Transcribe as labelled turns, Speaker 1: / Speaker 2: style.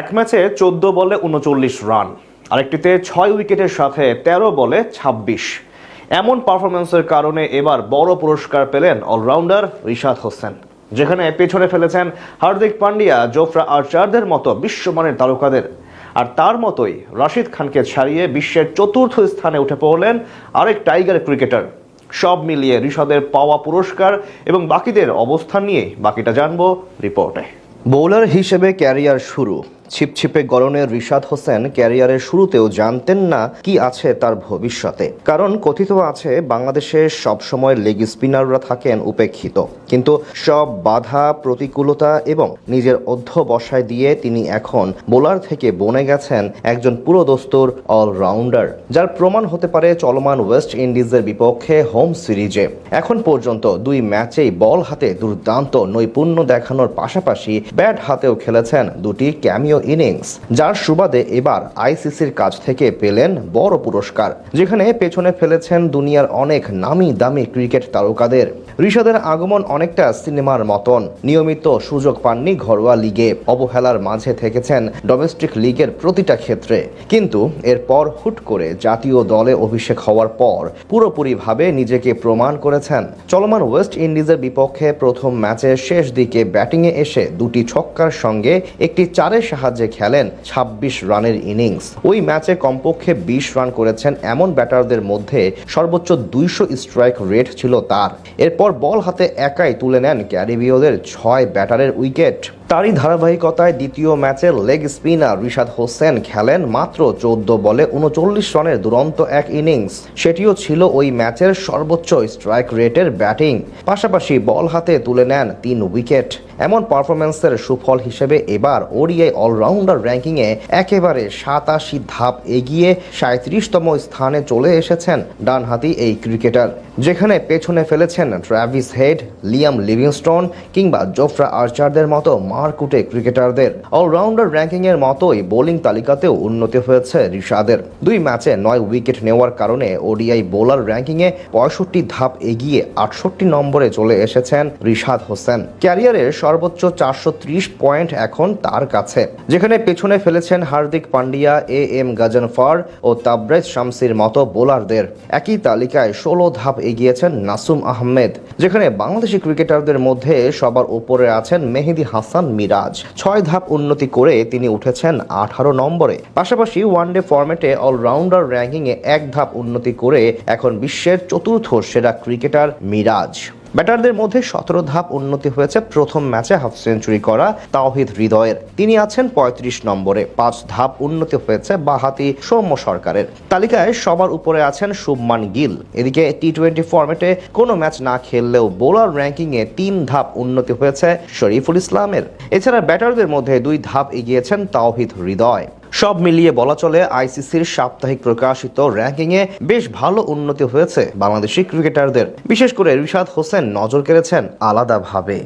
Speaker 1: এক ম্যাচে চোদ্দ বলে উনচল্লিশ রান। আরেকটিতে ছয় উইকেটের সাথে ১৩ বলে ২৬ এমন পারফরমেন্সের কারণে এবার বড় পুরস্কার পেলেন অলরাউন্ডার রিশাদ হোসেন। যেখানে পেছনে ফেলেছেন হার্দিক পান্ডিয়া, জোফরা আর্চারদের মতো বিশ্বমানের তারকাদের। আর তার মতোই রাশিদ খানকে ছাড়িয়ে বিশ্বের চতুর্থ স্থানে উঠে পড়লেন আরেক টাইগার ক্রিকেটার। সব মিলিয়ে ঋষাদের পাওয়া পুরস্কার এবং বাকিদের অবস্থান নিয়ে বাকিটা জানব রিপোর্টে। বোলার হিসেবে ক্যারিয়ার শুরু। ছিপছিপে গরনের রিশাদ হোসেন ক্যারিয়ারের শুরুতেও জানতেন না কি আছে তার ভবিষ্যতে। কারণ কথিত আছে, বাংলাদেশে সবসময় লেগ স্পিনাররা থাকেন উপেক্ষিত। কিন্তু সব বাধা, প্রতিকূলতা এবং নিজের অধ্যবসায় দিয়ে তিনি এখন বোলার থেকে বনে গেছেন একজন পুরোদস্তুর অলরাউন্ডার, যার প্রমাণ হতে পারে চলমান ওয়েস্ট ইন্ডিজের বিপক্ষে হোম সিরিজে। এখন পর্যন্ত দুই ম্যাচেই বল হাতে দুর্দান্ত নৈপুণ্য দেখানোর পাশাপাশি ব্যাট হাতেও খেলেছেন দুটি ক্যামিও ইনিংস যার সুবাদে এবার আইসিসির কাছ থেকে পেলেন বড় পুরস্কার, যেখানে পেছনে ফেলেছেন দুনিয়ার অনেক নামি দামি ক্রিকেট তারকাদের। ঋষাদের আগমন অনেকটা সিনেমার মতন, নিয়মিত সুযোগ পাননি ঘরোয়া লিগে। অবহেলার মাঝে থেকেছেন ডোমেস্টিক লিগের প্রতিটা ক্ষেত্রে। কিন্তু এরপর হুট করে জাতীয় দলে অভিষেক হওয়ার পর পুরোপুরিভাবে নিজেকে প্রমাণ করেছেন। চলমান ওয়েস্ট ইন্ডিজের বিপক্ষে প্রথম ম্যাচের শেষ দিকে ব্যাটিংয়ে এসে দুটি ছক্কার সঙ্গে একটি চারের সাহায্যে খেলেন ২৬ রানের ইনিংস। ওই ম্যাচে কমপক্ষে বিশ রান করেছেন এমন ব্যাটারদের মধ্যে সর্বোচ্চ দুইশো স্ট্রাইক রেট ছিল তার। এরপর বল হাতে একাই তুলে নেন ক্যারিবীয়দের ছয় ব্যাটারের উইকেট। তারই ধারাবাহিকতায় দ্বিতীয় ম্যাচে লেগ স্পিনার রিশাদ হোসেন খেলেন মাত্র চোদ্দ বলে উনচল্লিশ রানের দুরন্ত এক ইনিংস। সেটিও ছিল ওই ম্যাচের সর্বোচ্চ স্ট্রাইক রেটের ব্যাটিং। পাশাপাশি বল হাতে তুলে নেন তিন উইকেট। এমন পারফরম্যান্সের সুফল হিসেবে এবার ওডিআই অলরাউন্ডার র্যাঙ্কিংয়ে একেবারে সাতাশি ধাপ এগিয়ে সাঁত্রিশতম স্থানে চলে এসেছেন ডানহাতি এই ক্রিকেটার, যেখানে পেছনে ফেলেছেন ট্র্যাভিস হেড, লিয়াম লিভিংস্টোন কিংবা জোফরা আর্চারদের মতো মারকুটে ক্রিকেটারদের। অলরাউন্ডার র্যাঙ্কিংয়ের মতোই বোলিং তালিকাতেও উন্নতি হয়েছে রিশাদের। দুই ম্যাচে নয় উইকেট নেওয়ার কারণে ওডিআই বোলার র্যাঙ্কিংয়ে পঁয়ষট্টি ধাপ এগিয়ে আটষট্টি নম্বরে চলে এসেছেন রিশাদ হোসেন। ক্যারিয়ারের সর্বোচ্চ চারশো ত্রিশ পয়েন্ট এখন তার কাছে। যেখানে পেছনে ফেলেছেন Hardik Pandya, A M Ghazanfar O Tabraiz শামসির মতো বোলারদের। একই তালিকায় ষোলো ধাপ এগিয়েছেন নাসুম আহমেদ। যেখানে বাংলাদেশি ক্রিকেটারদের মধ্যে সবার উপরে আছেন মেহেদি হাসান মিরাজ। ছয় ধাপ উন্নতি করে তিনি উঠেছেন আঠারো নম্বরে। পাশাপাশি ওয়ানডে ফরম্যাটে অলরাউন্ডার র্যাঙ্কিংয়ে এক ধাপ উন্নতি করে এখন বিশ্বের চতুর্থ সেরা ক্রিকেটার মিরাজ। ব্যাটারদের মধ্যে সতেরো ধাপ উন্নতি হয়েছে প্রথম ম্যাচে হাফ সেঞ্চুরি করা তাওহিদ হৃদয়ের। তিনি আছেন পঁয়ত্রিশ নম্বরে। পাঁচ ধাপ উন্নতি হয়েছে বাহাতি সৌম্য সরকারের। তালিকায় সবার উপরে আছেন শুভমান গিল। এদিকে টি টোয়েন্টি ফরম্যাটে কোনো ম্যাচ না খেললেও বোলার র্যাঙ্কিংয়ে তিন ধাপ উন্নতি হয়েছে শরীফুল ইসলামের। এছাড়া ব্যাটারদের মধ্যে দুই ধাপ এগিয়েছেন তাওহিদ হৃদয়। সব মিলিয়ে বলা চলে, আইসিসির সাপ্তাহিক প্রকাশিত র্যাঙ্কিংয়ে বেশ ভালো উন্নতি হয়েছে বাংলাদেশি ক্রিকেটারদের। বিশেষ করে রিশাদ হোসেন নজর কেড়েছেন আলাদাভাবে।